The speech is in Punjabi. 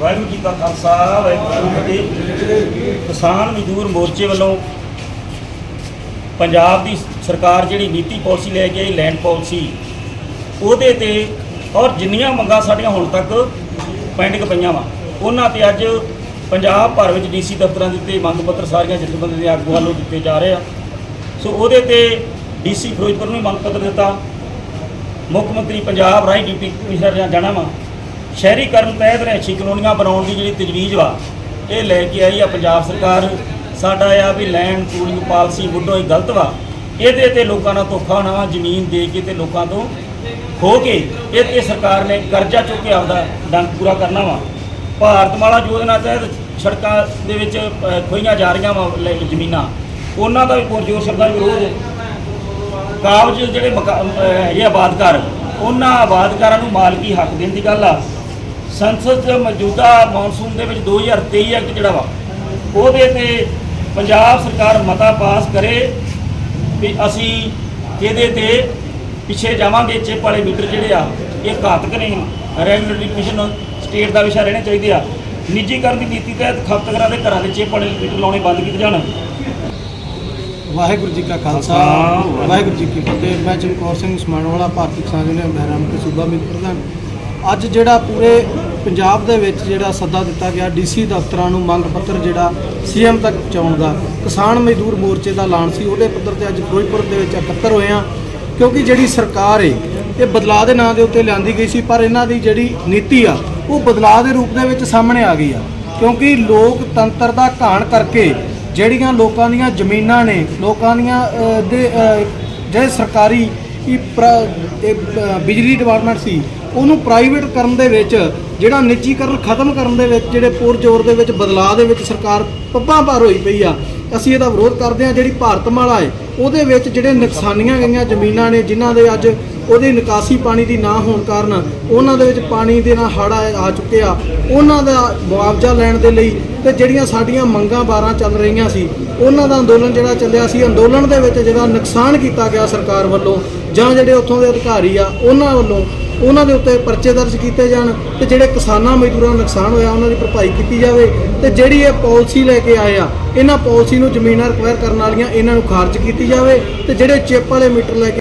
ਵਾਹਿਗੁਰੂ ਜੀ ਕਾ ਖਾਲਸਾ, ਵਾਹਿਗੁਰੂ ਜੀ ਕੀ ਕਿਸਾਨ ਮਜ਼ਦੂਰ ਮੋਰਚੇ ਵੱਲੋਂ ਪੰਜਾਬ ਦੀ ਸਰਕਾਰ ਜਿਹੜੀ ਨੀਤੀ ਪਾਲਿਸੀ ਲੈ ਕੇ ਆਈ ਲੈਂਡ ਪਾਲਿਸੀ, ਉਹਦੇ ਤੇ ਔਰ ਜਿੰਨੀਆਂ ਮੰਗਾਂ ਸਾਡੀਆਂ ਹੁਣ ਤੱਕ ਪੈਂਡਿੰਗ ਪਈਆਂ ਵਾ, ਉਹਨਾਂ ਤੇ ਅੱਜ ਪੰਜਾਬ ਭਰ ਵਿੱਚ ਡੀਸੀ ਦਫ਼ਤਰਾਂ ਦੇ ਉੱਤੇ ਮੰਗ ਪੱਤਰ ਸਾਰੀਆਂ ਜਥੇਬੰਦੀਆਂ ਦੇ ਆਗੂਆਂ ਵੱਲੋਂ ਦਿੱਤੇ ਜਾ ਰਹੇ ਆ। ਸੋ ਉਹਦੇ ਤੇ ਡੀਸੀ ਫਿਰੋਜ਼ਪੁਰ ਨੂੰ ਵੀ ਮੰਗ ਪੱਤਰ ਦਿੱਤਾ। ਮੁੱਖ ਮੰਤਰੀ ਪੰਜਾਬ ਰਾਹੀਂ ਡਿਪਟੀ ਕਮਿਸ਼ਨਰ ਜਾਂ ਜਾਣਾ ਵਾ। ਸ਼ਹਿਰੀਕਰਨ ਤਹਿਤ ਰਹਿਸ਼ੀ ਕਲੋਨੀਆਂ ਬਣਾਉਣ ਦੀ ਜਿਹੜੀ ਤਜਵੀਜ਼ ਵਾ ਇਹ ਲੈ ਕੇ ਆਈ ਆ ਪੰਜਾਬ ਸਰਕਾਰ। ਸਾਡਾ ਆ ਵੀ ਲੈਂਡ ਪੂਲਿੰਗ ਪਾਲਿਸੀ ਮੁੱਢੋਂ ਹੀ ਗਲਤ ਵਾ। ਇਹਦੇ ਤੇ ਲੋਕਾਂ ਨਾਲ ਧੋਖਾ ਹੋਣਾ ਵਾ ਜ਼ਮੀਨ ਦੇ ਕੇ ਤੇ ਲੋਕਾਂ ਤੋਂ ਖੋ ਕੇ ਇਹ ਤੇ ਸਰਕਾਰ ਨੇ ਕਰਜ਼ਾ ਚੁੱਕ ਕੇ ਆਪਦਾ ਡੰਗ ਪੂਰਾ ਕਰਨਾ ਵਾ। ਭਾਰਤਮਾਲਾ ਯੋਜਨਾ ਤਹਿਤ ਸੜਕਾਂ ਦੇ ਵਿੱਚ ਅ, ਖੋਈਆਂ ਜਾ ਰਹੀਆਂ ਵਾ ਲੈ ਜ਼ਮੀਨਾਂ। ਉਹਨਾਂ ਦਾ ਵੀ ਪੁਰਜੋਰ ਸ਼ਬਦਾਂ ਵਿਰੋਧ ਕਾਬਜ ਜਿਹੜੇ ਮਕਾ- ਅਹ ਹੈਗੇ ਆਬਾਦਕਾਰ ਉਹਨਾਂ ਆਬਾਦਕਾਰਾਂ ਨੂੰ ਮਾਲਕੀ ਹੱਕ ਦੇਣ ਦੀ ਗੱਲ ਆ। ਸੰਸਦ 'ਚ ਮੌਜੂਦਾ ਮੌਨਸੂਨ ਦੇ ਵਿੱਚ 2023 ਐਕਟ ਜਿਹੜਾ ਵਾ ਉਹਦੇ ਤੇ ਪੰਜਾਬ ਸਰਕਾਰ ਮਤਾ ਪਾਸ ਕਰੇ ਵੀ ਅਸੀਂ ਇਹਦੇ ਤੇ ਪਿੱਛੇ ਜਾਵਾਂਗੇ ਚਿੱਪ ਵਾਲੇ ਮੀਟਰ ਜਿਹੜੇ ਆ ਇਹ ਘਾਤਕ ਨੇ ਰੈਗੂਲੇਟਰੀ ਕਮਿਸ਼ਨ ਸਟੇਟ ਦਾ ਵਿਸ਼ਾ ਰਹਿਣਾ ਚਾਹੀਦੇ ਆ। ਨਿੱਜੀਕਰਨ ਦੀ ਨੀਤੀ ਤਹਿਤ ਖਪਤਕਾਰਾਂ ਦੇ ਘਰਾਂ ਦੇ ਚਿੱਪ ਵਾਲੇ ਮੀਟਰ ਲਾਉਣੇ ਬੰਦ ਕੀਤੇ ਜਾਣ। ਵਾਹਿਗੁਰੂ ਜੀ ਕਾ ਖਾਲਸਾ ਖਾਲਸਾ, ਵਾਹਿਗੁਰੂ ਜੀ ਕੀ ਫਤਿਹ। ਮੈਂ ਚਮਕੌਰ ਸਿੰਘ ਸਮਾਣਵਾਲਾ ਭਾਰਤੀ ਕਿਸਾਨ ਯੂਨੀਅਨ ਬਹਿਰਾਮ ਦੇ ਸੂਬਾ ਮੀਤ ਪ੍ਰਧਾਨ। ਅੱਜ ਜਿਹੜਾ ਪੂਰੇ ਪੰਜਾਬ ਦੇ ਵਿੱਚ ਜਿਹੜਾ ਸੱਦਾ ਦਿੱਤਾ ਗਿਆ ਡੀਸੀ ਦਫ਼ਤਰਾਂ ਨੂੰ ਮੰਗ ਪੱਤਰ ਜਿਹੜਾ ਸੀਐਮ ਤੱਕ ਪਹੁੰਚਾਉਣ ਦਾ। ਕਿਸਾਨ ਮਜ਼ਦੂਰ ਮੋਰਚੇ ਦਾ ਐਲਾਨ ਸੀ, ਉਹਦੇ ਪੱਧਰ ਤੇ ਅੱਜ ਫਿਰੋਜ਼ਪੁਰ ਦੇ ਵਿੱਚ ਇਕੱਤਰ ਹੋਏ ਆ ਕਿਉਂਕਿ ਜਿਹੜੀ ਸਰਕਾਰ ਏ, ਇਹ ਬਦਲਾਅ ਦੇ ਨਾਂ ਦੇ ਉੱਤੇ ਲਿਆਂਦੀ ਗਈ ਸੀ, ਪਰ ਇਹਨਾਂ ਦੀ ਜਿਹੜੀ ਨੀਤੀ ਆ, ਉਹ ਬਦਲਾਅ ਦੇ ਰੂਪ ਦੇ ਵਿੱਚ ਸਾਹਮਣੇ ਆ ਗਈ ਆ। ਕਿਉਂਕਿ ਲੋਕਤੰਤਰ ਦਾ ਘਾਣ ਕਰਕੇ ਜਿਹੜੀਆਂ ਲੋਕਾਂ ਦੀਆਂ ਜ਼ਮੀਨਾਂ ਨੇ, ਲੋਕਾਂ ਦੀਆਂ ਦੇ ਜਿਹੜੇ ਸਰਕਾਰੀ ਪ੍ਰ- ਬਿਜਲੀ ਡਿਪਾਰਟਮੈਂਟ ਸੀ, ਉਹਨੂੰ ਪ੍ਰਾਈਵੇਟ ਕਰਨ ਦੇ ਵਿੱਚ ਜਿਹੜਾ ਨਿੱਜੀਕਰਨ ਖਤਮ ਕਰਨ ਦੇ ਵਿੱਚ, ਜਿਹੜੇ ਪੁਰਜੋਰ ਦੇ ਵਿੱਚ ਬਦਲਾਅ ਦੇ ਵਿੱਚ ਸਰਕਾਰ ਪੱਬਾਂ ਭਾਰ ਹੋਈ ਪਈ ਆ, ਅਸੀਂ ਇਹਦਾ ਵਿਰੋਧ ਕਰਦੇ ਹਾਂ। ਜਿਹੜੀ ਭਾਰਤਮਾਲਾ ਹੈ, ਉਹਦੇ ਵਿੱਚ ਜਿਹੜੇ ਨੁਕਸਾਨੀਆਂ ਗਈਆਂ ਜ਼ਮੀਨਾਂ ਨੇ, ਜਿਨ੍ਹਾਂ ਦੇ ਅੱਜ ਉਹਦੀ ਨਿਕਾਸੀ ਪਾਣੀ ਦੀ ਨਾ ਹੋਣ ਕਾਰਨ ਉਹਨਾਂ ਦੇ ਵਿੱਚ ਪਾਣੀ ਦੇ ਨਾਲ ਹੜ੍ਹ ਆ ਆ ਚੁੱਕੇ ਆ ਉਹਨਾਂ ਦਾ ਮੁਆਵਜ਼ਾ ਲੈਣ ਦੇ ਲਈ ਤੇ ਜਿਹੜੀਆਂ ਸਾਡੀਆਂ ਮੰਗਾਂ 12 ਚੱਲ ਰਹੀਆਂ ਸੀ, ਉਹਨਾਂ ਦਾ ਅੰਦੋਲਨ ਜਿਹੜਾ ਚੱਲਿਆ ਸੀ, ਅੰਦੋਲਨ ਦੇ ਵਿੱਚ ਜਿਹੜਾ ਨੁਕਸਾਨ ਕੀਤਾ ਗਿਆ ਸਰਕਾਰ ਵੱਲੋਂ, ਜਾਂ ਜਿਹੜੇ ਉੱਥੋਂ ਦੇ ਅਧਿਕਾਰੀ ਆ, ਉਹਨਾਂ ਵੱਲੋਂ ਉਹਨਾਂ ਦੇ ਉੱਤੇ ਪਰਚੇ ਦਰਜ ਕੀਤੇ ਜਾਣ ਤੇ ਜਿਹੜੇ ਕਿਸਾਨਾਂ ਮਜ਼ਦੂਰਾਂ ਨੂੰ ਨੁਕਸਾਨ ਹੋਇਆ, ਉਹਨਾਂ ਦੀ ਭਰਪਾਈ ਕੀਤੀ ਜਾਵੇ ਤੇ ਜਿਹੜੀ ਇਹ ਪਾਲਿਸੀ ਲੈ ਕੇ ਆਏ ਆ, ਇਹਨਾਂ ਪਾਲਿਸੀ ਨੂੰ ਜ਼ਮੀਨਾਂ ਰਿਕਵਾਇਰ ਕਰਨ ਵਾਲੀਆਂ ਇਹਨਾਂ ਨੂੰ ਖਾਰਜ ਕੀਤੀ ਜਾਵੇ ਤੇ ਜਿਹੜੇ ਚਿੱਪ ਵਾਲੇ ਮੀਟਰ ਲੈ ਕੇ